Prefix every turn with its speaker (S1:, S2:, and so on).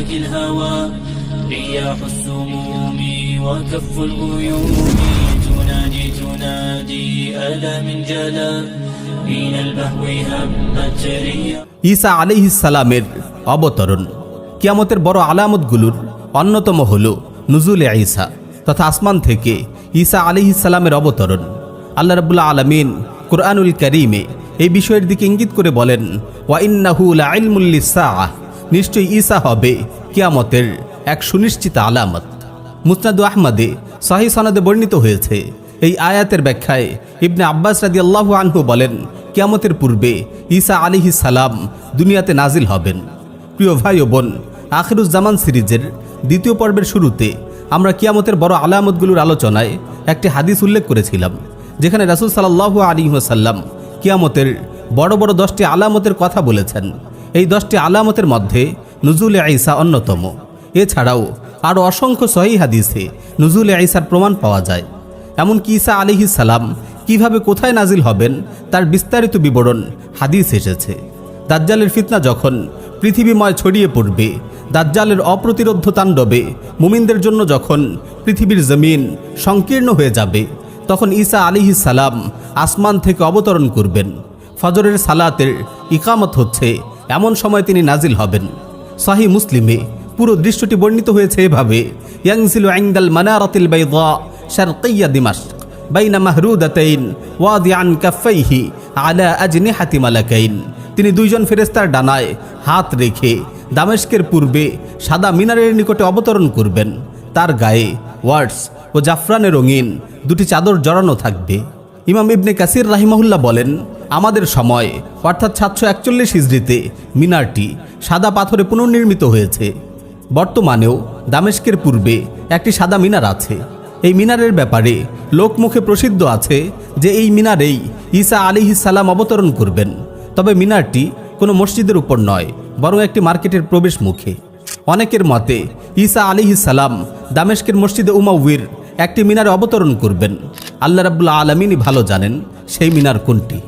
S1: أفلاك الهوى رياح السموم وكف الغيوم تنادي تنادي ألا من جلا من البهو همت رياح
S2: ঈসা আলিহিসালামের অবতরণ কিয়ামতের বড় আলামতগুলোর অন্যতম হল নুজুলে ঈসা তথা আসমান থেকে ঈসা আলিহিসালামের অবতরণ আল্লাহ রাবুল্লাহ আলমিন কোরআনুল করিমে এই বিষয়ের দিকে ইঙ্গিত করে বলেন ওয়াইন্নাহুল আইলমুল্লিসাহ নিশ্চয়ই ঈসা হবে কিয়ামতের এক সুনিশ্চিত আলামত। মুসনাদু আহমদে সাহি সনদে বর্ণিত হয়েছে, এই আয়াতের ব্যাখ্যায় ইবনে আব্বাস রাদি আল্লাহ আনহু বলেন, কিয়ামতের পূর্বে ঈসা আলিহি সালাম দুনিয়াতে নাজিল হবেন। প্রিয় ভাই ও বোন আখিরুজ্জামান সিরিজের দ্বিতীয় পর্বের শুরুতে আমরা কিয়ামতের বড় আলামতগুলোর আলোচনায় একটি হাদিস উল্লেখ করেছিলাম, যেখানে রাসুল সাল্লাহ আলী সাল্লাম কিয়ামতের বড় বড় দশটি আলামতের কথা বলেছেন। এই দশটি আলামতের মধ্যে নুজুল আইসা অন্যতম। এছাড়াও আরও অসংখ্য সহি হাদিসে নুজুল ঈসার প্রমাণ পাওয়া যায়। এমনকি ঈসা আলিহি সালাম কীভাবে কোথায় নাজিল হবেন তার বিস্তারিত বিবরণ হাদিস এসেছে। দাজ্জালের ফিতনা যখন পৃথিবীময় ছড়িয়ে পড়বে, দাজ্জালের অপ্রতিরোধ তাণ্ডবে মুমিনদের জন্য যখন পৃথিবীর জমিন সংকীর্ণ হয়ে যাবে, তখন ঈসা আলিহি সালাম আসমান থেকে অবতরণ করবেন। ফজরের সালাতের ইকামত হচ্ছে এমন সময় তিনি নাজিল হবেন। সাহি মুসলিমে পুরো দৃশ্যটি বর্ণিত হয়েছে এভাবে ইয়াংসিলু আইন্দাল মানারাতিল বাইদা শারকিয়া দিমাশক, বাইনা মাহরুদাতাইন ওয়াদিআন কাফাইহি আলা আজনিহাতি মালাকাইন। তিনি দুইজন ফেরেস্তার ডানায় হাত রেখে দামেস্কের পূর্বে সাদা মিনারের নিকটে অবতরণ করবেন। তার গায়ে ওয়ার্ডস ও জাফরানে রঙিন দুটি চাদর জড়ানো থাকবে। ইমাম ইবনে কাসির রাহিমাহুল্লাহ বলেন আমাদের সময়, অর্থাৎ সাতশো একচল্লিশ হিজড়িতে মিনারটি সাদা পাথরে পুনর্নির্মিত হয়েছে। বর্তমানেও দামেস্কের পূর্বে একটি সাদা মিনার আছে। এই মিনারের ব্যাপারে লোকমুখে প্রসিদ্ধ আছে যে এই মিনারেই ঈসা আলিহি সালাম অবতরণ করবেন। তবে মিনারটি কোনো মসজিদের উপর নয়, বরং একটি মার্কেটের প্রবেশ মুখে। অনেকের মতে ঈসা আলিহি সালাম দামেস্কের মসজিদে উমাউির একটি মিনারে অবতরণ করবেন। আল্লাহ রাবুল্লাহ আলমিনই ভালো জানেন সেই মিনার কোনটি।